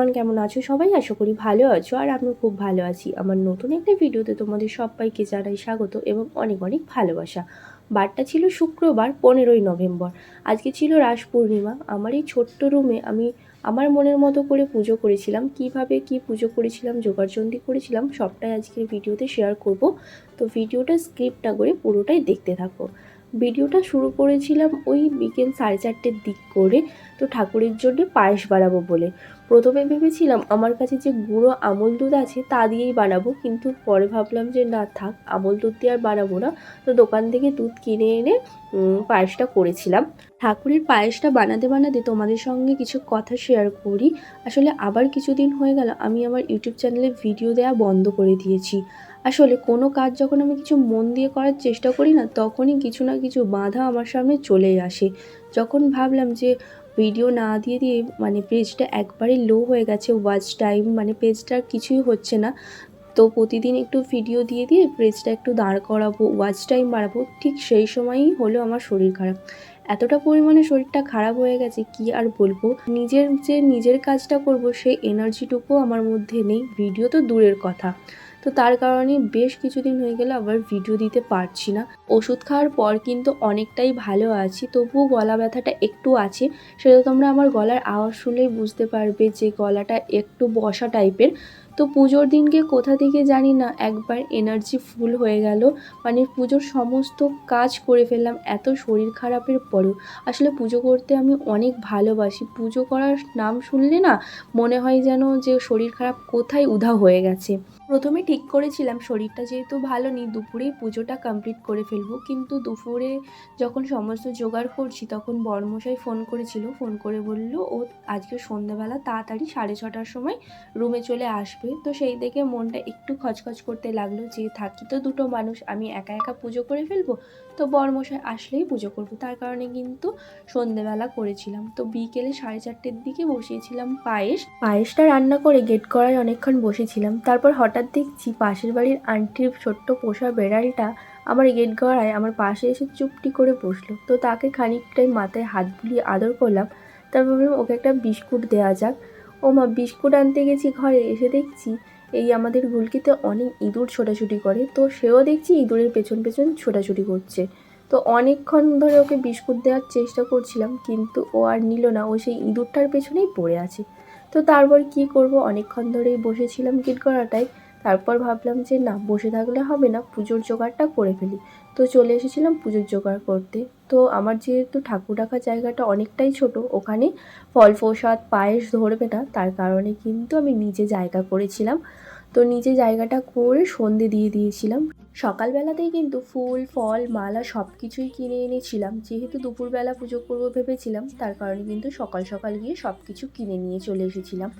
Everyone কেমন আছো? সবাই আশা করি ভালো আছো আর আমিও খুব ভালো আছি। আমার নতুন একটা ভিডিওতে তোমাদের সবাইকে জানাই স্বাগত এবং অনেক অনেক ভালোবাসা। বারটা ছিল শুক্রবার, পনেরোই নভেম্বর। আজকে ছিল রাস পূর্ণিমা। আমার এই ছোট্ট রুমে আমি আমার মনের মতো করে পুজো করেছিলাম। কীভাবে কি পুজো করেছিলাম জোগাড়যন্দি করেছিলাম, সবটাই আজকের ভিডিওতে শেয়ার করব। তো ভিডিওটা স্ক্রিপ্টটা করে পুরোটাই দেখতে থাকো। ভিডিওটা শুরু করেছিলাম ওই বিকেল সাড়ে চারটের দিক করে। তো ঠাকুরের জন্য পায়েস বানাবো বলে। প্রথমে ভেবেছিলাম আমার কাছে যে গুঁড়ো আমল দুধ আছে তা দিয়েই বানাবো, কিন্তু পরে ভাবলাম যে না থাক, আমল দুধ দিয়ে আর বানাবো না। তো দোকান থেকে দুধ কিনে এনে পায়েসটা করেছিলাম। ঠাকুরের পায়েসটা বানাতে বানাতে তোমাদের সঙ্গে কিছু কথা শেয়ার করি। আসলে আবার কিছুদিন হয়ে গেল, আমি আমার ইউটিউব চ্যানেলে ভিডিও দেওয়া বন্ধ করে দিয়েছি। আসলে কোনো কাজ যখন আমি কিছু মন দিয়ে করার চেষ্টা করি না, তখনই কিছু না কিছু বাধা আমার সামনে চলে আসে। যখন ভাবলাম যে ভিডিও না দিয়ে দিয়ে মানে পেজটা একবারে লো হয়ে গেছে ওয়াচ টাইম মানে পেজটার কিছুই হচ্ছে না। তো প্রতিদিন একটু ভিডিও দিয়ে দিয়ে পেজটা একটু দাঁড় করাবো ওয়াচ টাইম বাড়াবো, ঠিক সেই সময়ই হলো আমার শরীর খারাপ। এতটা পরিমাণে শরীরটা খারাপ হয়ে গেছে, কি আর বলব? নিজের যে নিজের কাজটা করব সেই এনার্জিটুকুও আমার মধ্যে নেই ভিডিও তো দূরের কথা। তো তার কারণে বেশ কিছুদিন হয়ে গেলে আবার ভিডিও দিতে পারছি না। ওষুধ খাওয়ার পর কিন্তু অনেকটাই ভালো আছি, তবুও গলা ব্যথাটা একটু আছে। সেটা তোমরা আমার গলার আওয়াজ শুনলেই বুঝতে পারবে যে গলাটা একটু বসা টাইপের তো পুজোর দিনকে কোথা থেকে জানি না, একবার এনার্জি ফুল হয়ে গেল। মানে পুজোর সমস্ত কাজ করে ফেললাম, এত শরীর খারাপের পরেও। আসলে পুজো করতে আমি অনেক ভালোবাসি। পুজো করার নাম শুনলে না, মনে হয় যেন যে শরীর খারাপ কোথায় উধা হয়ে গেছে। প্রথমে ঠিক করেছিলাম, শরীরটা যেহেতু ভালো নেই দুপুরেই পুজোটা কমপ্লিট করে ফেলব। কিন্তু দুপুরে যখন সমস্ত জোগাড় করছি, তখন বর্মশাই ফোন করেছিল। ফোন করে বলল, ও আজকে সন্ধ্যাবেলা তাড়াতাড়ি সাড়ে ছটার সময় রুমে চলে আসবে। তো সেই দেখে মনটা একটু খচখচ করতে লাগল যে, থাকি তো দুটো মানুষ, আমি একা একা পুজো করে ফেলব? তো বর্মশাই আসলেই পুজো করব। তার কারণে কিন্তু সন্ধেবেলা করেছিলাম। তো বিকেলে সাড়ে চারটের দিকে বসিয়েছিলাম পায়েস। পায়েসটা রান্না করে গেট করায় অনেকক্ষণ বসেছিলাম। তারপর হঠাৎ দেখছি পাশের বাড়ির আন্টির ছোট্ট পোষা বেড়ালটা আমার গেট গড়ায় আমার পাশে এসে চুপটি করে বসল। তো তাকে খানিকটাই মাথায় হাত বুলিয়ে আদর করলাম। তারপর ওকে একটা বিস্কুট দেওয়া যাক। ও মা বিস্কুট আনতে গেছি ঘরে, এসে দেখছি এই আমাদের গুলকিতে অনেক ইঁদুর ছোটাছুটি করে। তো সেও দেখছি ইঁদুরের পেছন পেছন ছোটাছুটি করছে। তো অনেকক্ষণ ধরে ওকে বিস্কুট দেওয়ার চেষ্টা করছিলাম, কিন্তু ও আর নিল না। ও সেই ইঁদুরটার পেছনেই পড়ে আছে। তো তারপর কি করব? অনেকক্ষণ ধরেই বসেছিলাম গিট করাটায় তারপর ভাবলাম যে না, বসে থাকলে হবে না, পুজোর জোগাড়টা করে ফেলি। তো চলে এসেছিলাম পুজোর জোগাড় করতে। তো আমার যেহেতু ঠাকুর রাখার জায়গাটা অনেকটাই ছোট, ওখানে ফল প্রসাদ, পায়েস ধরবে না, তার কারণে কিন্তু আমি নিজে জায়গা করেছিলাম। তো নিজে জায়গাটা করে সন্ধে দিয়ে দিয়েছিলাম। সকালবেলাতেই কিন্তু ফুল, ফল, মালা সব কিছুই কিনে এনেছিলাম। যেহেতু দুপুরবেলা পুজো করব ভেবেছিলাম, তার কারণে কিন্তু সকাল সকাল গিয়ে সব কিছু কিনে নিয়ে চলে এসেছিলাম।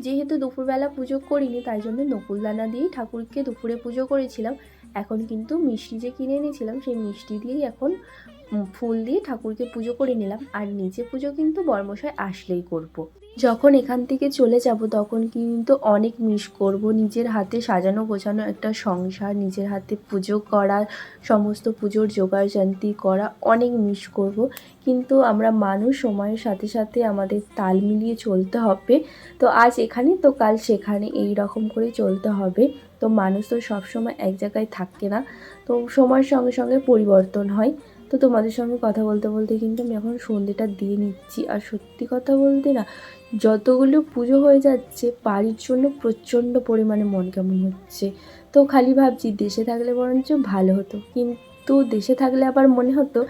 যেহেতু দুপুরবেলা পুজো করিনি, তাই জন্য নকুলদানা দিয়েই ঠাকুরকে দুপুরে পুজো করেছিলাম। এখন কিন্তু মিষ্টি যে কিনে এনেছিলাম, সেই মিষ্টি দিয়েই এখন ফুল দিয়ে ঠাকুরকে পুজো করে নিলাম। আর নিজে পুজো কিন্তু বর্মশাই আসলেই করব। যখন এখান থেকে চলে যাব, তখন কিন্তু অনেক মিস করব। নিজের হাতে সাজানো, গোছানো একটা সংসার, নিজের হাতে পুজো করা, সমস্ত পুজোর জোগাড় জান্তি করা অনেক মিস করব। কিন্তু আমরা মানুষ, সময়ের সাথে সাথে আমাদের তাল মিলিয়ে চলতে হবে। তো আজ এখানে তো, কাল সেখানে এই রকম করে চলতে হবে। তো মানুষ তো সবসময় এক জায়গায় থাকে না। তো সময়ের সঙ্গে সঙ্গে পরিবর্তন হয়। তো তোমাদের সঙ্গে কথা বলতে বলতে কিন্তু আমি এখন সন্ধেটা দিয়ে নিচ্ছি। আর সত্যি কথা বলতে না, যতগুলো পুজো হয়ে যাচ্ছে, বাড়ির জন্য প্রচণ্ড পরিমাণে মন কেমন হচ্ছে। তো খালি ভাবছি দেশে থাকলে বরঞ্চ ভালো হতো। কিন্তু দেশে থাকলে আবার মনে হতো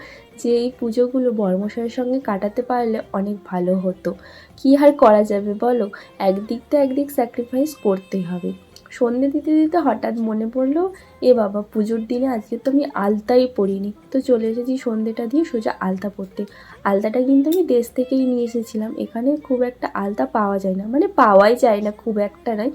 যে এই পুজোগুলো বর্মশাইয়ের সঙ্গে কাটাতে পারলে অনেক ভালো হতো। কী আর করা যাবে বলো? একদিক তো একদিক স্যাক্রিফাইস করতেই হবে। সন্ধে দিতে দিতে হঠাৎ মনে পড়ল এ বাবা, পুজোর দিনে আজকে তো আমি আলতাই পরিনি। তো চলে এসেছি সন্ধেটা দিয়ে সোজা আলতা পরতে। আলতাটা কিন্তু আমি দেশ থেকেই নিয়ে এসেছিলাম। এখানে খুব একটা আলতা পাওয়া যায় না। মানে পাওয়াই যায় না, খুব একটা নয়।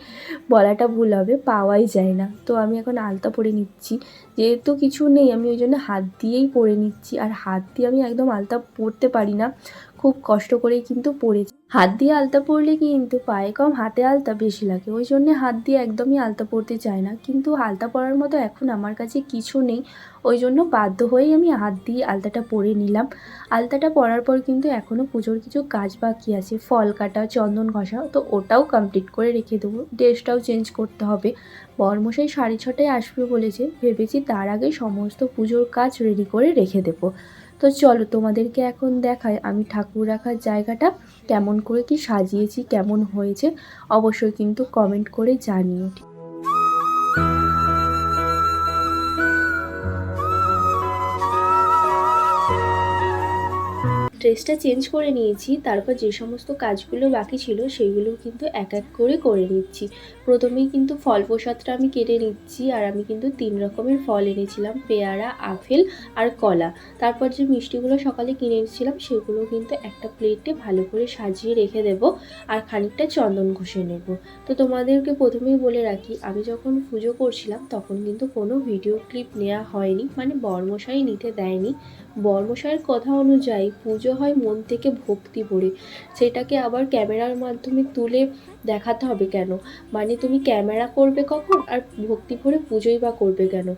বলাটা ভুল হবে, পাওয়াই যায় না। তো আমি এখন আলতা পরে নিচ্ছি। যেহেতু কিছু নেই, আমি ওই জন্য হাত দিয়েই পরে নিচ্ছি। আর হাত দিয়ে আমি একদম আলতা পরতে পারি না। খুব কষ্ট করেই কিন্তু পরেছি। হাত দিয়ে আলতা পরলে কিন্তু পায়ে কম হাতে আলতা বেশি লাগে। ওই জন্য হাত দিয়ে একদমই আলতা পরতে চায় না। কিন্তু আলতা পরার মতো এখন আমার কাছে কিছু নেই। ওই জন্য বাধ্য হয়েই আমি হাত দিয়ে আলতাটা পরে নিলাম। আলতাটা পরার পর কিন্তু এখনও পুজোর কিছু কাজ বাকি আছে। ফল কাটা, চন্দন ঘষা, তো ওটাও কমপ্লিট করে রেখে দেবো। ড্রেসটাও চেঞ্জ করতে হবে। বরমশাই সাড়ে ছটায় আসবে বলেছে। ভেবেছি তার আগে সমস্ত পুজোর কাজ রেডি করে রেখে দেবো। তো চলো তোমাদেরকে এখন দেখায় আমি ঠাকুর রাখার জায়গাটা কেমন করে কি সাজিয়েছি, কেমন হয়েছে। অবশ্যই কিন্তু কমেন্ট করে জানিও। ড্রেসটা চেঞ্জ করে নিয়েছি, তারপর যে সমস্ত কাজগুলো বাকি ছিল সেইগুলো কিন্তু এক এক করে করে নিচ্ছি। প্রথমেই কিন্তু ফল প্রসাদটা আমি কেটে নিচ্ছি আর আমি কিন্তু তিন রকমের ফল এনেছিলাম, পেয়ারা, আপেল আর কলা। তারপর যে মিষ্টিগুলো সকালে কিনে এনেছিলাম সেগুলো কিন্তু একটা প্লেটে ভালো করে সাজিয়ে রেখে দেব আর খানিকটা চন্দন ঘষে নেব। তো তোমাদেরকে প্রথমেই বলে রাখি, আমি যখন পুজো করছিলাম তখন কিন্তু কোনো ভিডিও ক্লিপ নেওয়া হয়নি মানে বর্মশাই নিতে দেয়নি। বর্মশাইয়ের কথা অনুযায়ী পুজো হয় মন থেকে ভক্তি ভরে। সেটাকে আবার ক্যামেরার মাধ্যমে তুলে দেখাতে হবে কেন? মানে তুমি ক্যামেরা করবে কখন? আর ভক্তি ভরে পুজোই বা করবে কেন?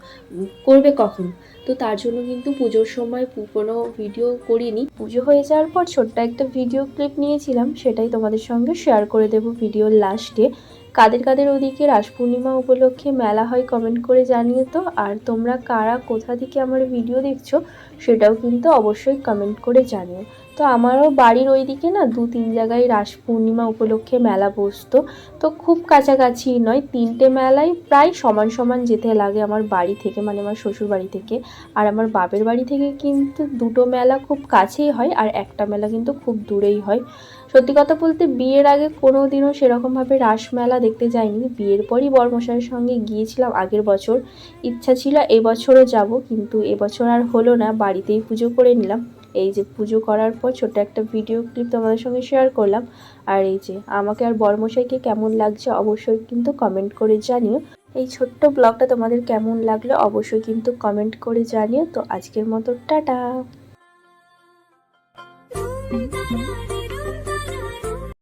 করবে কখন? তো তার জন্য কিন্তু পুজোর সময় কোনো ভিডিও করিনি। পুজো হয়ে যাওয়ার পর ছোট্ট একটা ভিডিও ক্লিপ নিয়েছিলাম। সেটাই তোমাদের সঙ্গে শেয়ার করে দেবো ভিডিওর লাস্টে কাদের কাদের ওদিকে রাস পূর্ণিমা উপলক্ষে মেলা হয় কমেন্ট করে জানিয়ে তো। আর তোমরা কারা কোথা থেকে আমার ভিডিও দেখছ, সেটাও কিন্তু অবশ্যই কমেন্ট করে জানিও। তো আমারও বাড়ির ওইদিকে না দু তিন জায়গায় রাস পূর্ণিমা উপলক্ষে মেলা বসতো। তো খুব কাছাকাছি নয়, তিনটে মেলায় প্রায় সমান সমান যেতে লাগে আমার বাড়ি থেকে মানে আমার শ্বশুর বাড়ি থেকে। আর আমার বাপের বাড়ি থেকে কিন্তু দুটো মেলা খুব কাছেই হয় আর একটা মেলা কিন্তু খুব দূরেই হয়। সত্যি কথা বলতে বিয়ের আগে কোনো দিনও সেরকমভাবে রাস মেলা দেখতে যাইনি। বিয়ের পরই বর্মশাইয়ের সঙ্গে গিয়েছিলাম আগের বছর। ইচ্ছা ছিল এবছরও যাব, কিন্তু এবছর আর হলো না, বাড়িতেই পুজো করে নিলাম। এই যে পুজো করার পর ছোট একটা ভিডিও ক্লিপ তোমাদের সঙ্গে শেয়ার করলাম। আর এই যে আমাকে আর বর্মশাইকে কেমন লাগছে অবশ্যই কিন্তু কমেন্ট করে জানিও। এই ছোট্ট ব্লগটা তোমাদের কেমন লাগল অবশ্যই কিন্তু কমেন্ট করে জানিও। তো আজকের মতো টাটা।